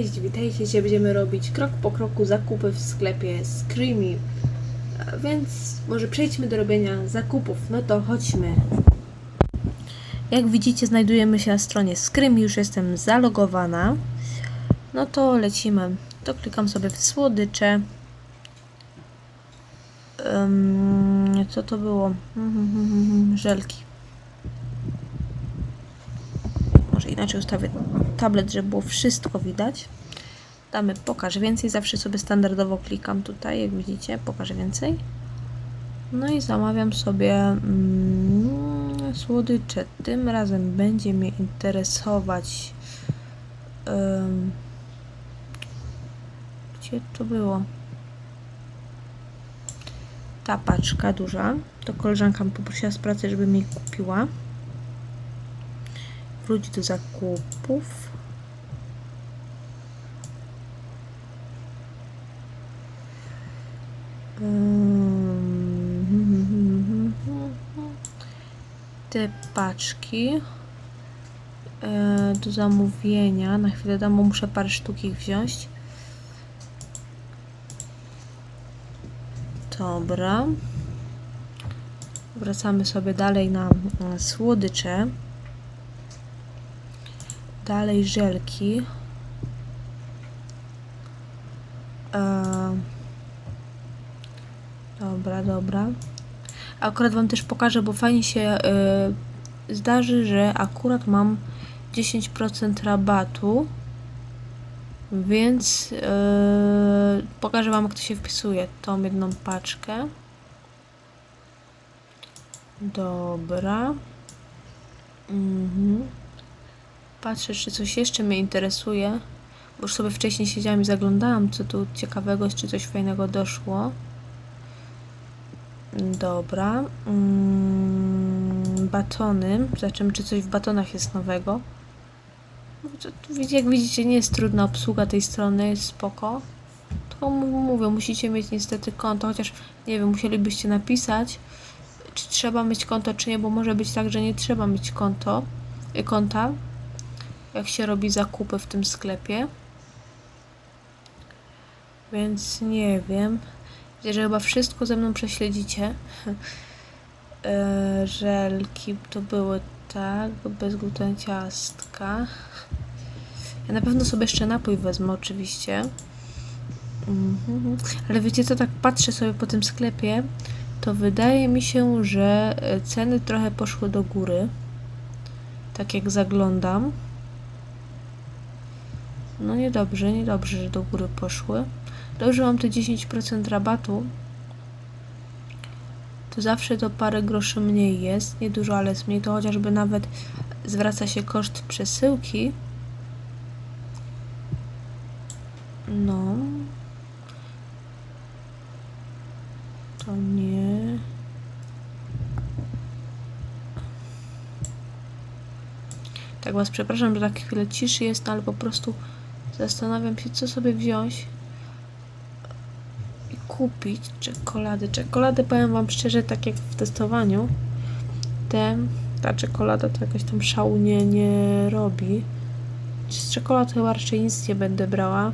Cześć, witajcie. Dzisiaj będziemy robić krok po kroku zakupy w sklepie Screamy. Więc może przejdźmy do robienia zakupów. No to chodźmy. Jak widzicie, znajdujemy się na stronie Screamy. Już jestem zalogowana. No to lecimy. To klikam sobie w słodycze. Ym, co to było? Żelki. Może inaczej ustawię tablet, żeby było wszystko widać. Damy pokaż więcej. Zawsze sobie standardowo klikam tutaj, jak widzicie, pokaż więcej. No i zamawiam sobie mm, słodycze. Tym razem będzie mnie interesować. ym, gdzie to było? Ta paczka duża. To koleżanka mnie poprosiła z pracy, żeby mi kupiła wróć do zakupów. Te paczki e, do zamówienia. Na chwilę dam, muszę parę sztuk ich wziąć. Dobra. Wracamy sobie dalej na słodycze. Dalej żelki. E, dobra. Akurat Wam też pokażę, bo fajnie się e, zdarzy, że akurat mam 10% rabatu. Więc e, pokażę Wam, jak to się wpisuje. Tą jedną paczkę. Dobra. Mhm. Patrzę, czy coś jeszcze mnie interesuje. Bo już sobie wcześniej siedziałam i zaglądałam, co tu ciekawego, czy coś fajnego doszło. Dobra. Mm, batony. Zobaczymy, czy coś w batonach jest nowego. No to, to jak widzicie, nie jest trudna obsługa tej strony, spoko. M- mówię, musicie mieć niestety konto, chociaż nie wiem, musielibyście napisać, czy trzeba mieć konto, czy nie, bo może być tak, że nie trzeba mieć konto, y, konta jak się robi zakupy w tym sklepie. Więc nie wiem. Widzę, że chyba wszystko ze mną prześledzicie. E, Żelki to były tak, bezgluten ciastka. Ja na pewno sobie jeszcze napój wezmę oczywiście. Mhm. Ale wiecie co, tak patrzę sobie po tym sklepie, to wydaje mi się, że e, ceny trochę poszły do góry. Tak jak zaglądam. No niedobrze, niedobrze, że do góry poszły. Mam te 10% rabatu. To zawsze to parę groszy mniej jest. Nie dużo, ale jest mniej. To chociażby nawet zwraca się koszt przesyłki. No. To nie. Tak was przepraszam, że tak chwilę ciszy jest, no ale po prostu zastanawiam się, co sobie wziąć kupić. Czekolady. Czekolady powiem wam szczerze, tak jak w testowaniu, te, ta czekolada to jakoś tam szału nie, nie robi. Z czekolad chyba raczej nic nie będę brała.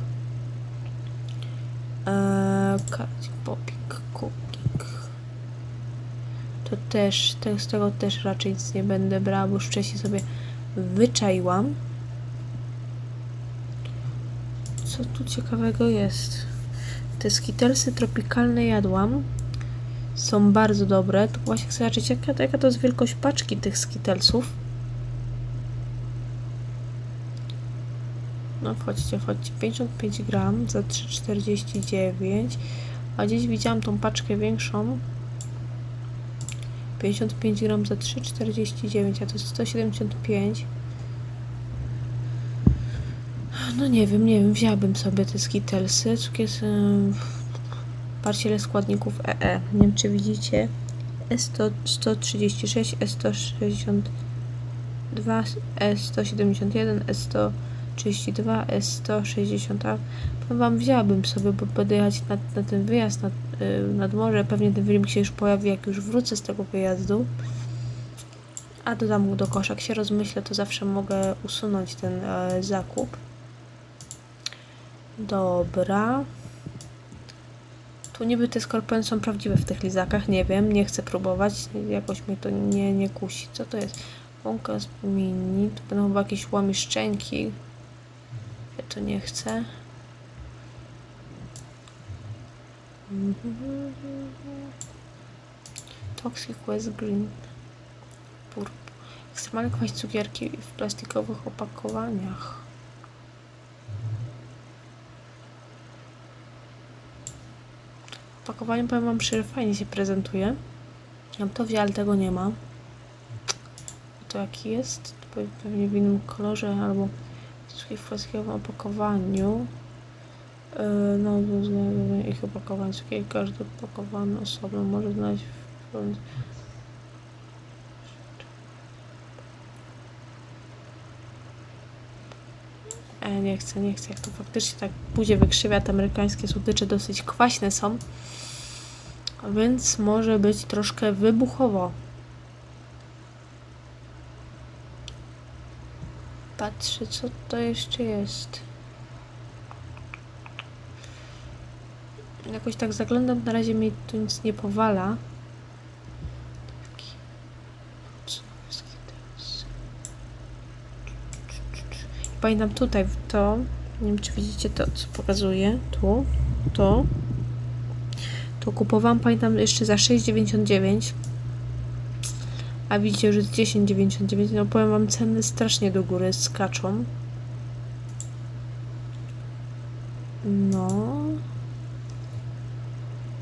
Eee, popik, cooking. To też, te, z tego też raczej nic nie będę brała, bo już wcześniej sobie wyczaiłam. Co tu ciekawego jest? Te skitelsy tropikalne jadłam. Są bardzo dobre. Tu właśnie chcę zobaczyć, jaka, jaka to jest wielkość paczki tych skitelsów. No wchodźcie, wchodźcie. 55 gram za 3,49. A gdzieś widziałam tą paczkę większą. 55 gram za 3,49, a to jest 175. No nie wiem, nie wiem, wzięłabym sobie te skitelsy. Cukier, patrzcie ile składników EE. Nie wiem czy widzicie. S100, 136, S162, S171, S132, S160. Powiem wam, wzięłabym sobie, bo będę jechać na, na ten wyjazd nad, y, nad morze. Pewnie ten filmik się już pojawi, jak już wrócę z tego wyjazdu. A dodam go do kosza. Jak się rozmyślę, to zawsze mogę usunąć ten e, zakup. Dobra. Tu niby te skorpiony są prawdziwe w tych lizakach, nie wiem, nie chcę próbować, jakoś mnie to nie, nie kusi. Co to jest? Łąka z mini, tu będą chyba jakieś łamiszczenki. Ja to nie chcę. Toxic West Green. Purp. Ekstremalny kwaś cukierki w plastikowych opakowaniach. Opakowanie powiem wam szczerze, fajnie się prezentuje. Bym to wzięła, ale tego nie ma. To jaki jest? Pewnie w innym kolorze albo w plastikowym opakowaniu. Yy, no, do znalezienia ich opakowań, każdy opakowany osobno może znaleźć w nie chcę, nie chcę. Jak to faktycznie tak buzie wykrzywia, te amerykańskie słodycze dosyć kwaśne są. Więc może być troszkę wybuchowo. Patrzę, co to jeszcze jest. Jakoś tak zaglądam, na razie mi tu nic nie powala. Taki- co jest teraz? Pamiętam tutaj w to, nie wiem czy widzicie to, co pokazuję, tu, to. To kupowałam, pamiętam, jeszcze za 6,99. A widzicie, że jest 10,99. No powiem wam, ceny strasznie do góry skaczą. No.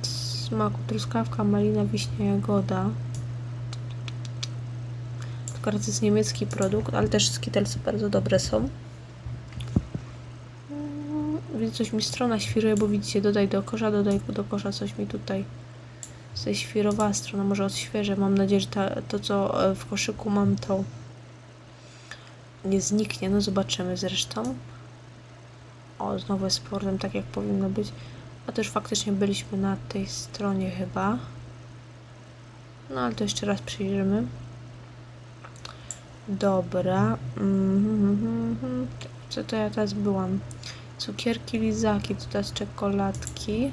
Smaku truskawka, malina, wiśnia, jagoda. Tylko raz jest niemiecki produkt, ale też skitelsy bardzo dobre są. Mm, coś mi strona świruje, bo widzicie, dodaj do kosza, dodaj do kosza, coś mi tutaj ześwirowała strona, może odświeżę. Mam nadzieję, że ta, to, co e, w koszyku mam, to nie zniknie. No zobaczymy zresztą. O, znowu jest z powrotem tak, jak powinno być. A też faktycznie byliśmy na tej stronie chyba. No, ale to jeszcze raz przyjrzymy. Dobra. Mhm, mhm. Co to ja teraz byłam? Cukierki, lizaki, tu teraz czekoladki.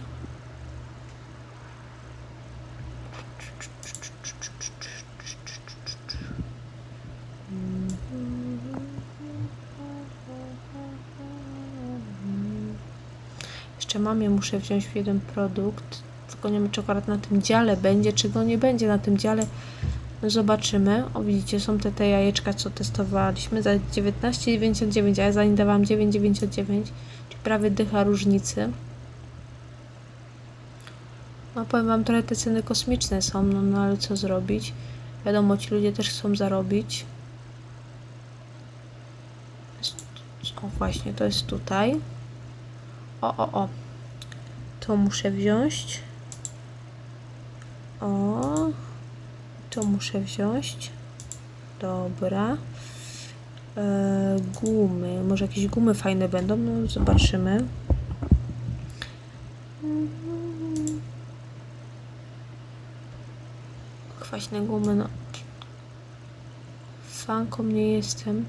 Jeszcze mamie muszę wziąć w jeden produkt. Tylko nie wiem, czy akurat na tym dziale będzie, czy go nie będzie na tym dziale. No zobaczymy. O, widzicie, są te, te jajeczka, co testowaliśmy za 19,99, a ja za nie dawałam 9,99, czyli prawie dycha różnicy. No powiem wam, trochę te ceny kosmiczne są, no, no ale co zrobić? Wiadomo, ci ludzie też chcą zarobić. O, właśnie, to jest tutaj. O, o, o. To muszę wziąć. O. To muszę wziąć. Dobra. E, gumy. Może jakieś gumy fajne będą? No, zobaczymy. Kwaśne gumy, no. Fanką nie jestem.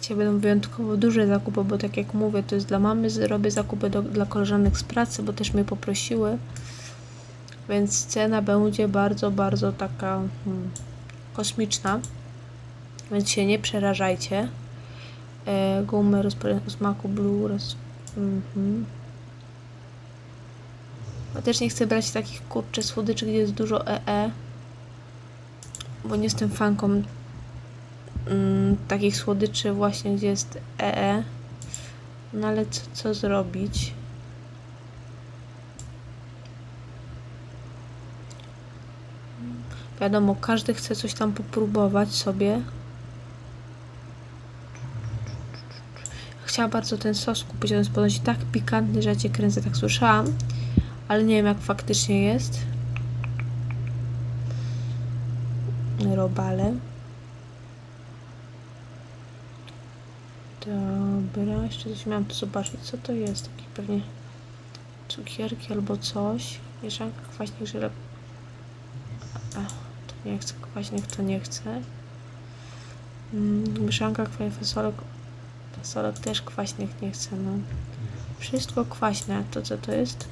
Dzisiaj będą wyjątkowo duże zakupy, bo tak jak mówię, to jest dla mamy, z- robię zakupy do, dla koleżanek z pracy, bo też mnie poprosiły. Więc cena będzie bardzo, bardzo taka hmm, kosmiczna. Więc się nie przerażajcie. E, gumy rozpry- smaku blue. Roz... Mhm. Ja też nie chcę brać takich kurczę słodyczy, gdzie jest dużo EE. Bo nie jestem fanką mm, takich słodyczy właśnie, gdzie jest EE. No ale co, co zrobić? Wiadomo, każdy chce coś tam popróbować sobie. Chciałam bardzo ten sos kupić, on jest ponoć tak pikantny, że ja cię kręcę, tak słyszałam. Ale nie wiem, jak faktycznie jest. Robale. Dobra, jeszcze coś miałam tu zobaczyć, co to jest. Taki pewnie cukierki albo coś. Mieszanka kwaśnych żelek. A, to nie chcę kwaśnych, to nie chcę. Mm, mieszanka kwaśnych fasolek Fasolek też kwaśnych nie chcę, no. Wszystko kwaśne. To co to jest?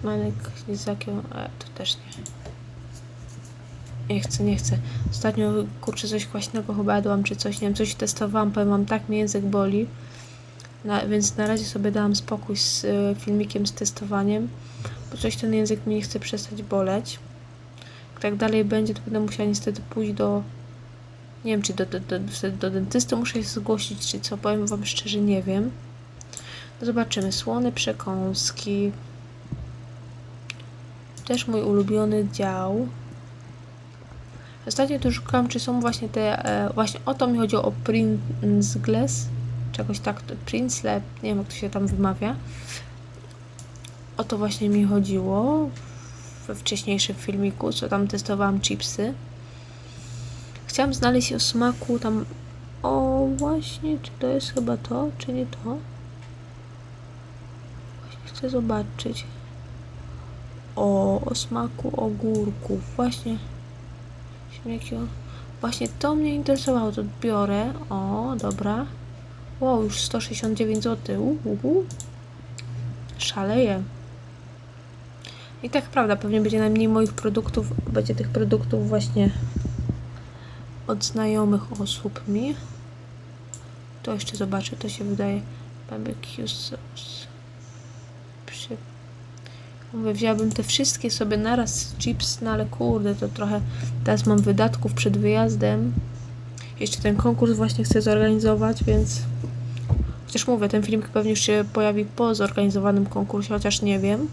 Smanek z jakiego... E, to też nie. Nie chcę, nie chcę. Ostatnio kurczę coś kwaśnego chyba jadłam czy coś, nie wiem, coś testowałam, powiem wam, tak mnie język boli. Na, więc na razie sobie dałam spokój z y, filmikiem, z testowaniem, bo coś ten język mi nie chce przestać boleć. Jak tak dalej będzie, to będę musiała niestety pójść do... Nie wiem, czy do, do, do, do dentysty muszę się zgłosić, czy co, powiem wam szczerze, nie wiem. No zobaczymy. Słone przekąski. Też mój ulubiony dział. Ostatnio tu szukałam, czy są właśnie te, e, właśnie o to mi chodziło o Pringles, czegoś tak, Prince, nie wiem jak to się tam wymawia. O to właśnie mi chodziło we wcześniejszym filmiku, co tam testowałam chipsy. Chciałam znaleźć o smaku tam, o właśnie, czy to jest chyba to, czy nie to? Właśnie chcę zobaczyć. O, o smaku ogórków, właśnie. Jakiego? Właśnie to mnie interesowało, to biorę. O, dobra. Wow, już 169 zł. Uhu. Szaleję. I tak prawda, pewnie będzie najmniej moich produktów, będzie tych produktów właśnie od znajomych osób mi. To jeszcze zobaczę, to się wydaje barbecue sauce. Przy... Mówię, wzięłabym te wszystkie sobie naraz chips, no ale kurde, to trochę teraz mam wydatków przed wyjazdem. Jeszcze ten konkurs właśnie chcę zorganizować, więc chociaż mówię, ten film pewnie już się pojawi po zorganizowanym konkursie, chociaż nie wiem.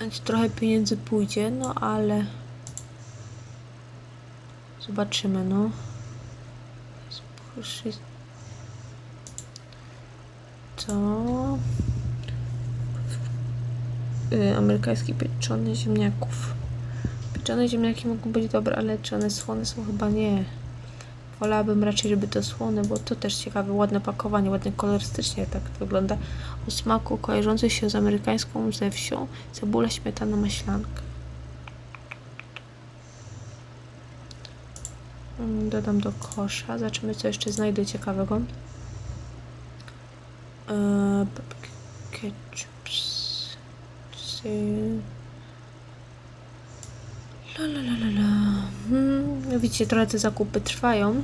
Więc trochę pieniędzy pójdzie, no ale zobaczymy, no. To y, amerykański pieczony ziemniaków. Pieczone ziemniaki mogą być dobre, ale czy one słone są? Chyba nie. Wolałabym raczej, żeby to słone, bo to też ciekawe, ładne pakowanie, ładnie kolorystycznie tak to wygląda. O smaku kojarzący się z amerykańską ze wsią, cebula, śmietana, maślanka. Mm, Dodam do kosza. Zobaczymy, co jeszcze znajdę ciekawego. Eee, ketchup. La la la la la. Hmm, widzicie, trochę te zakupy trwają.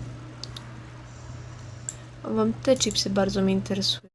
Wam te chipsy bardzo mnie interesują.